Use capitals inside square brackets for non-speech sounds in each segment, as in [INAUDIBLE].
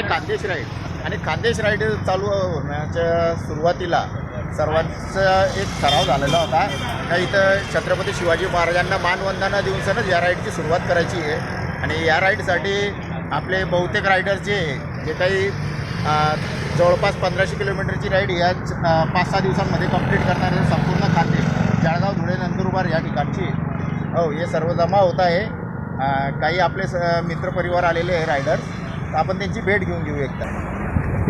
आहे खानदेश राईड. आणि खानदेश राईड चालू होण्याच्या सुरुवातीला सर्वांचा एक ठराव झालेला होता. का इथं छत्रपती शिवाजी महाराजांना मानवंदना दिवसानंच या राईडची सुरुवात करायची आहे. आणि या राईडसाठी आपले बहुतेक रायडर्स जे जे काही जवळपास पंधराशे किलोमीटरची राईड या पाच सहा दिवसांमध्ये कंप्लीट करणारे संपूर्ण खाते जळगाव धुळे नंदुरबार या ठिकाणची. हो हे सर्व जमा होत आहे. काही आपले स मित्रपरिवार आलेले आहे रायडर्स. तर आपण त्यांची भेट घेऊन घेऊ एकदा.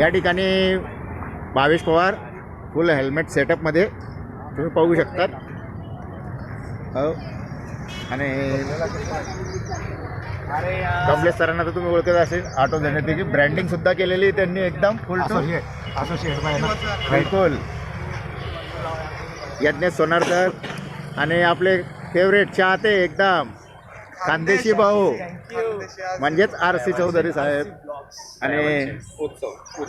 या ठिकाणी भावेश पवार फुल हेल्मेट सेटअपमध्ये तुम्ही पाहू शकतात. हो. आणि कमलेश सरांना तर तुम्ही ओळखत असेल. ऑटो जनतेची ब्रँडिंग सुद्धा केलेली त्यांनी एकदम फुल बिलकुल. यज्ञेश सोनार सर आणि आपले फेवरेट चाहते एकदम. खानदेशी भाऊ. म्हणजेच आर सी चौधरी साहेब आणि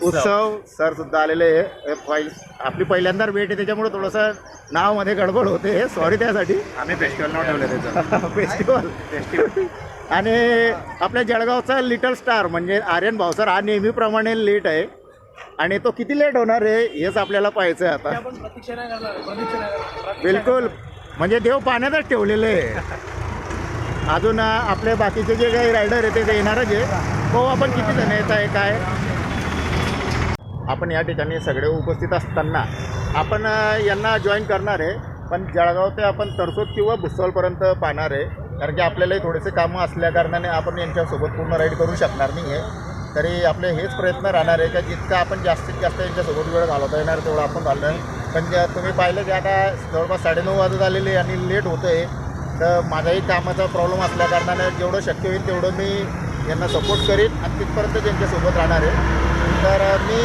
उत्सव सर सुद्धा आलेले हे पहिल आपली पहिल्यांदा भेट आहे त्याच्यामुळे थोडंसं नावामध्ये गडबड होते सॉरी त्यासाठी. आम्ही फेस्टिवल नाव ठेवलं त्याचं. [LAUGHS] फेस्टिवल फेस्टिवल आणि आपल्या जळगावचा लिटल स्टार म्हणजे आर्यन भावसर हा नेहमीप्रमाणे लेट आहे. आणि तो किती लेट होणार आहे हेच आपल्याला पाहायचं आहे आता बिलकुल. म्हणजे देव पाण्यातच ठेवलेले आहे. अजून आपले बाकीचे जे काही रायडर आहे ते येणारच आहे तो आपण किती जण येत आहे काय? आपण या ठिकाणी सगळे उपस्थित असताना आपण यांना जॉईन करणार आहे. पण जळगाव ते आपण तरसोद किंवा भुसवलपर्यंत पाहणार आहे. कारण की आपल्यालाही थोडेसे कामं असल्या कारणाने आपण यांच्यासोबत पूर्ण राईड करू शकणार नाही आहे तरी आपले हेच प्रयत्न राहणार आहे का जितका आपण जास्तीत जास्त यांच्यासोबत वेळ घालवता येणार तेवढं आपण घालणार पण तुम्ही पाहिलं की आता जवळपास साडेनऊ वाजत आलेले आणि लेट होतं आहे तर माझाही कामाचा प्रॉब्लेम असल्या कारणाने जेवढं शक्य होईल तेवढं मी यांना सपोर्ट करीन आणि तिथपर्यंत त्यांच्यासोबत राहणार आहे. तर मी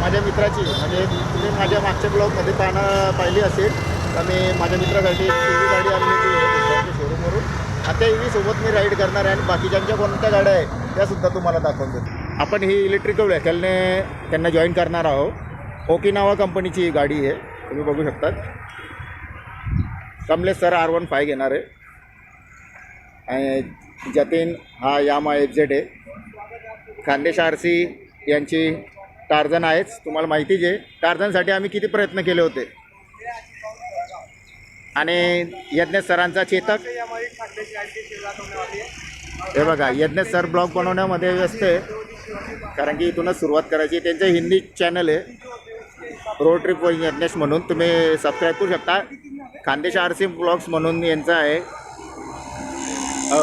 माझ्या मित्राची म्हणजे तुम्ही माझ्या मागच्या ब्लॉगमध्ये पाहणं पाहिली असेल तर मी माझ्या मित्रासाठी एक टी व्ही गाडी आणली होती शोरूमवरून आणि त्या ई सोबत मी राईड करणार आहे आणि बाकीच्यांच्या कोणत्या गाड्या आहेत त्यासुद्धा तुम्हाला दाखवून देतो. आपण ही इलेक्ट्रिकल व्हेकलने त्यांना जॉईन करणार आहोत. ओकिनावा कंपनीची ही गाडी आहे तुम्ही बघू शकतात. Kamlesh sir R one five घेणार आहे. आणि जतीन हा यामा एफ झेड आहे. खानदेश आर सी यांची टार्झन आहेच. तुम्हाला माहितीच आहे टार्झनसाठी आम्ही किती प्रयत्न केले होते. आणि यज्ञेश सरांचा चेतक. हे बघा यज्ञेश सर ब्लॉग बनवण्यामध्ये व्यस्त आहे. कारण की इथूनच सुरुवात करायची त्यांचं हिंदी चॅनल आहे. रोड ट्रिप यज्ञेश म्हणून. तुम्ही सबस्क्राईब करू शकता. खानदेश आर सी ब्लॉग्स म्हणून यांचा आहे. हो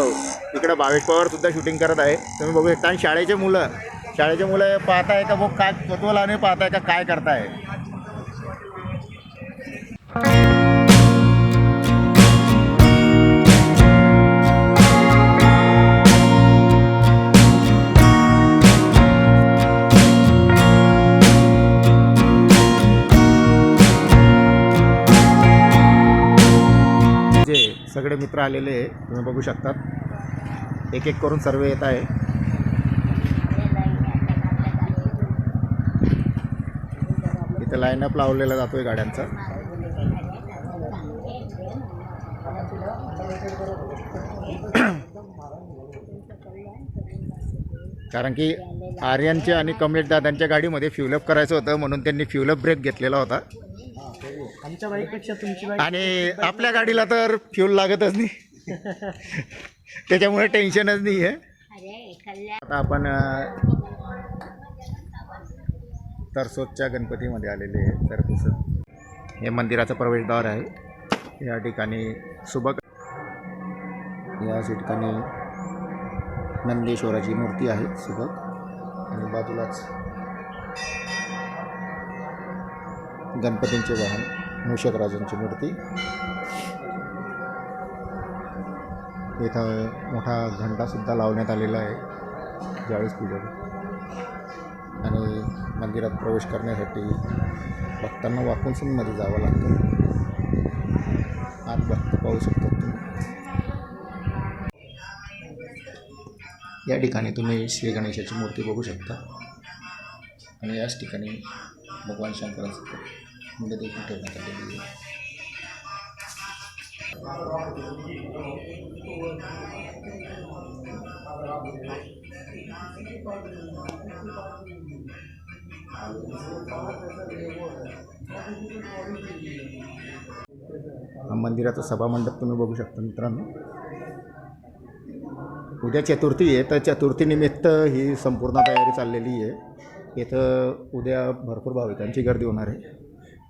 इकडं भावेश पवार सुद्धा शूटिंग करत आहे. तुम्ही बघू शकता. आणि शाळेचे मुलं शाळेचे मुलं पाहताय का बघ काय कुतूहलाने पाहताय का काय करताय. सगळे मित्र आलेले आहे तुम्ही बघू शकतात. एक एक करून सर्वे येत आहे. इथं लाईनअप लावलेला जातोय गाड्यांचा. कारण की आर्यनचे आणि कमलेश दादांच्या गाडीमध्ये फ्युलअप करायचं होतं म्हणून त्यांनी फ्युलअप ब्रेक घेतलेला होता. आमच्या बाईकपेक्षा तुमची बाईक आणि आपल्या गाडीला तर फ्यूल लागतच नाही. [LAUGHS] त्याच्यामुळे टेन्शनच नाही आहे. आता आपण तरसोदच्या गणपतीमध्ये आलेले आहे. तरसोद हे मंदिराचं प्रवेशद्वार आहे. या ठिकाणी सुबक या ठिकाणी नंदेश्वराची मूर्ती आहे सुबक आणि बाजूलाच गणपतींचे वाहन. मूषकराजांची मूर्ती. इथं मोठा घंटासुद्धा लावण्यात आलेला आहे. ज्यावेळेस पूजा आणि मंदिरात प्रवेश करण्यासाठी भक्तांना वाकुंसूनमध्ये जावं लागतं. आत भक्त पाहू शकतात तुम्ही. या ठिकाणी तुम्ही श्री गणेशाची मूर्ती बघू शकता. आणि याच ठिकाणी भगवान शंकराचं मुलं देखील ठेवण्यात आलेली सभामंडप तुम्ही बघू शकता मित्रांनो. उद्या चतुर्थी आहे तर चतुर्थीनिमित्त ही संपूर्ण तयारी चाललेली आहे. इथं उद्या भरपूर भाविकांची गर्दी होणार आहे.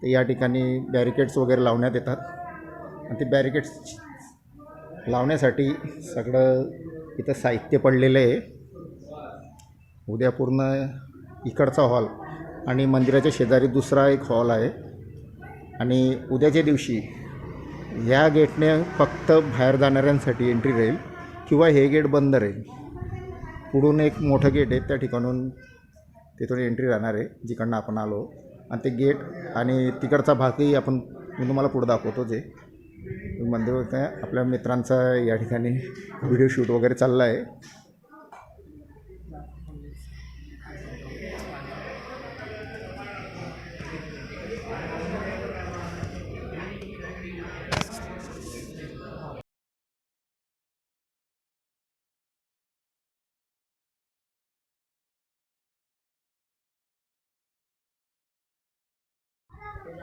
या ठिकाणी बॅरिकेड्स वगैरे लावण्यात येतात. आणि ते बॅरिकेड्स लावण्यासाठी सगळं इथं साहित्य पडलेलं आहे. उद्या पूर्ण इकडचा हॉल आणि मंदिराच्या शेजारी दुसरा एक हॉल आहे. आणि उद्याच्या दिवशी या गेटने फक्त बाहेर जाणाऱ्यांसाठी एंट्री राहील किंवा हे गेट बंद राहील. पुढून एक मोठं गेट आहे त्या ठिकाणून तिथून एंट्री राहणार आहे जिकडनं आपण आलो. आणि ते गेट आणि तिकडचा भागही आपण मी तुम्हाला पुढं दाखवतो जे. मंदिर आपल्या मित्रांचा या ठिकाणी व्हिडिओ शूट वगैरे चालला आहे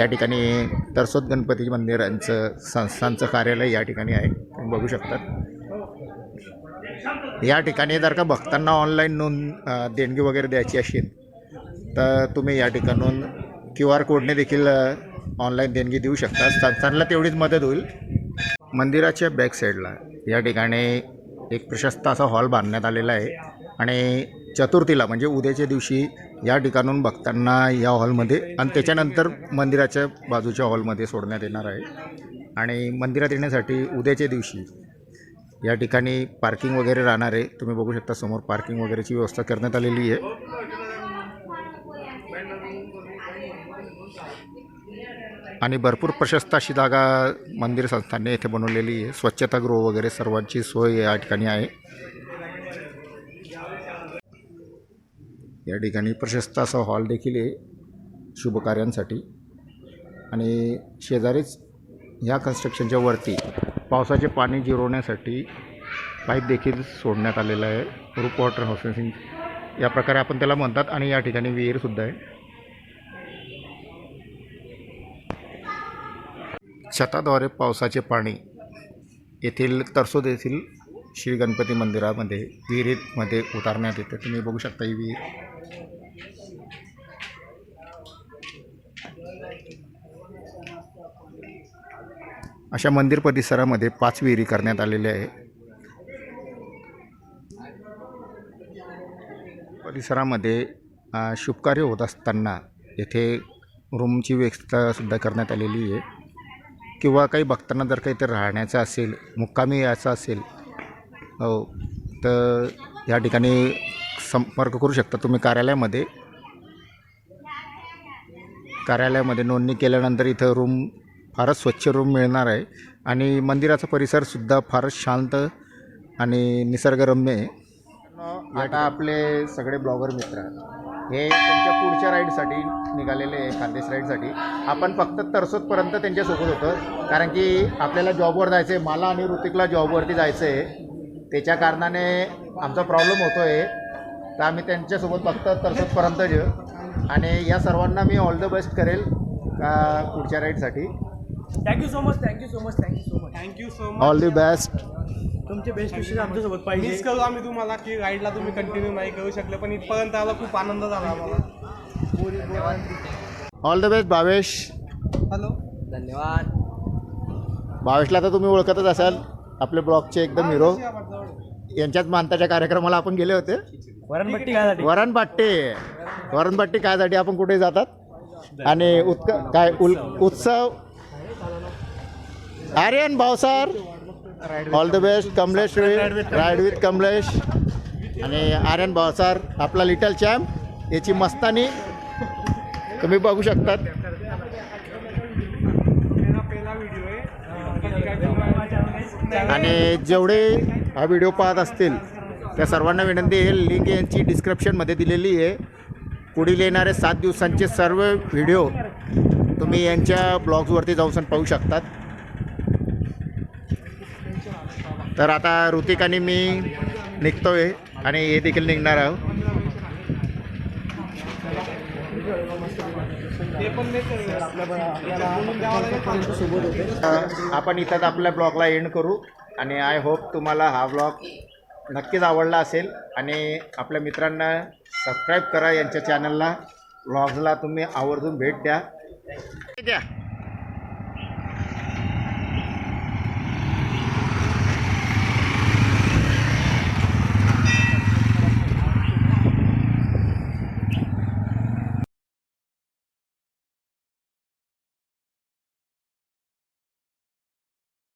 या ठिकाणी तरसोद गणपती मंदिरांचं संस्थांचं कार्यालय या ठिकाणी आहे. तुम्ही बघू शकतात. या ठिकाणी जर का भक्तांना ऑनलाईन नोंद देणगी वगैरे द्यायची असेल तर तुम्ही या ठिकाणून क्यू आर कोडने देखील ऑनलाईन देणगी देऊ शकता. संस्थांना तेवढीच मदत होईल. मंदिराच्या बॅक साईडला या ठिकाणी एक प्रशस्त असा हॉल बांधण्यात आलेला आहे. आणि चतुर्थीला म्हणजे उद्याच्या दिवशी या ठिकाणून भक्तांना या हॉलमध्ये आणि त्याच्यानंतर मंदिराच्या बाजूच्या हॉलमध्ये सोडण्यात येणार आहे. आणि मंदिरात येण्यासाठी उद्याच्या दिवशी या ठिकाणी पार्किंग वगैरे राहणार आहे. तुम्ही बघू शकता समोर पार्किंग वगैरेची व्यवस्था करण्यात आलेली आहे. आणि भरपूर प्रशस्त अशी जागा मंदिर संस्थांनी येथे बनवलेली आहे. स्वच्छतागृह वगैरे सर्वांची सोय या ठिकाणी आहे. या ठिकाणी प्रशस्त असा हॉल देखील आहे शुभकार्यांसाठी. आणि शेजारीच ह्या कन्स्ट्रक्शनच्या वरती पावसाचे पाणी जिरवण्यासाठी पाईप देखील सोडण्यात आलेला आहे. रूप वॉटर हाऊसिंग या प्रकारे आपण त्याला म्हणतात आणि या ठिकाणी विहीरसुद्धा आहे. छताद्वारे पावसाचे पाणी येथील तरसोद येथील श्री गणपती मंदिरामध्ये विहिरीमध्ये उतारण्यात येते. तुम्ही बघू शकता ही विहीर. अशा मंदिर परिसरामध्ये पाच विहिरी करण्यात आलेल्या आहे. परिसरामध्ये शुभकार्य होत असताना येथे रूमची व्यवस्थासुद्धा करण्यात आलेली आहे. किंवा काही भक्तांना जर काही ते राहण्याचं असेल मुक्कामी यायचं असेल हो. तर या ठिकाणी संपर्क करू शकता तुम्ही कार्यालयामध्ये. कार्यालयामध्ये नोंदणी केल्यानंतर इथं रूम फारच स्वच्छ रूम मिळणार आहे. आणि मंदिराचा परिसरसुद्धा फारच शांत आणि निसर्गरम्य आहे. आता आपले सगळे ब्लॉगर मित्र हे त्यांच्या पुढच्या राईडसाठी निघालेले आहे खानदेश राईडसाठी. आपण फक्त तरसोदपर्यंत त्यांच्यासोबत होतं. कारण की आपल्याला जॉबवर जायचं आहे मला आणि ऋतिकला जॉबवरती जायचं आहे त्याच्या कारणाने आमचा प्रॉब्लेम होतो आहे तर आम्ही त्यांच्यासोबत फक्त तरसोदपर्यंत जेव आणि या सर्वांना मी ऑल द बेस्ट करेल का पुढच्या राईडसाठी thank you so much thank you so much thank you so much thank you so much all the best तुमचे बेस्ट विशेष आमच्यासोबत पाहिजे. मिस करू आम्ही तुम्हाला की राईडला तुम्ही कंटिन्यू नाही करू शकले पण इथपर्यंत आला खूप आनंद झाला आम्हाला. All the best Bhavesh. Hello धन्यवाद. भावेशला तर तुम्ही ओळखतच असाल. आपले ब्लॉगचे एकदम हिरो. यांच्याच मानताच्या कार्यक्रमाला आपण गेले होते. वरणपट्टी काय वरण बाट्टे वरण बाट्टी कायसाठी आपण कुठे जातात? आणि उत्क काय उल उत्सव? Aryan Bhavsar all the best Kamlesh ride with Kamlesh. आणि आर्यन भावसार आपला लिटल चॅम्प याची मस्तानी. तुम्ही बघू शकतात मेरा पहिला व्हिडिओ आहे अं, बाकी काय नाही. आणि जेवढे हा व्हिडिओ पाहत असतील त्या सर्वांना विनंती आहे लिंक यांची डिस्क्रिप्शनमध्ये दिलेली आहे. पुढील येणारे सात दिवसांचे सर्व व्हिडिओ तुम्ही यांच्या ब्लॉग्सवरती जाऊन पाहू शकतात. तर आता ऋतिक आणि मी निघतोय आणि हे देखील निघणार आहोत ते पण नाही तर बोलून द्यावं लागेल. अ, आपण इथंच आपल्या ब्लॉगला एंड करू आणि आय होप तुम्हाला हा ब्लॉग नक्कीच आवडला असेल. आणि आपल्या मित्रांना सबस्क्राईब करा यांच्या चॅनलला ब्लॉग्सला तुम्ही आवर्जून भेट द्या द्या.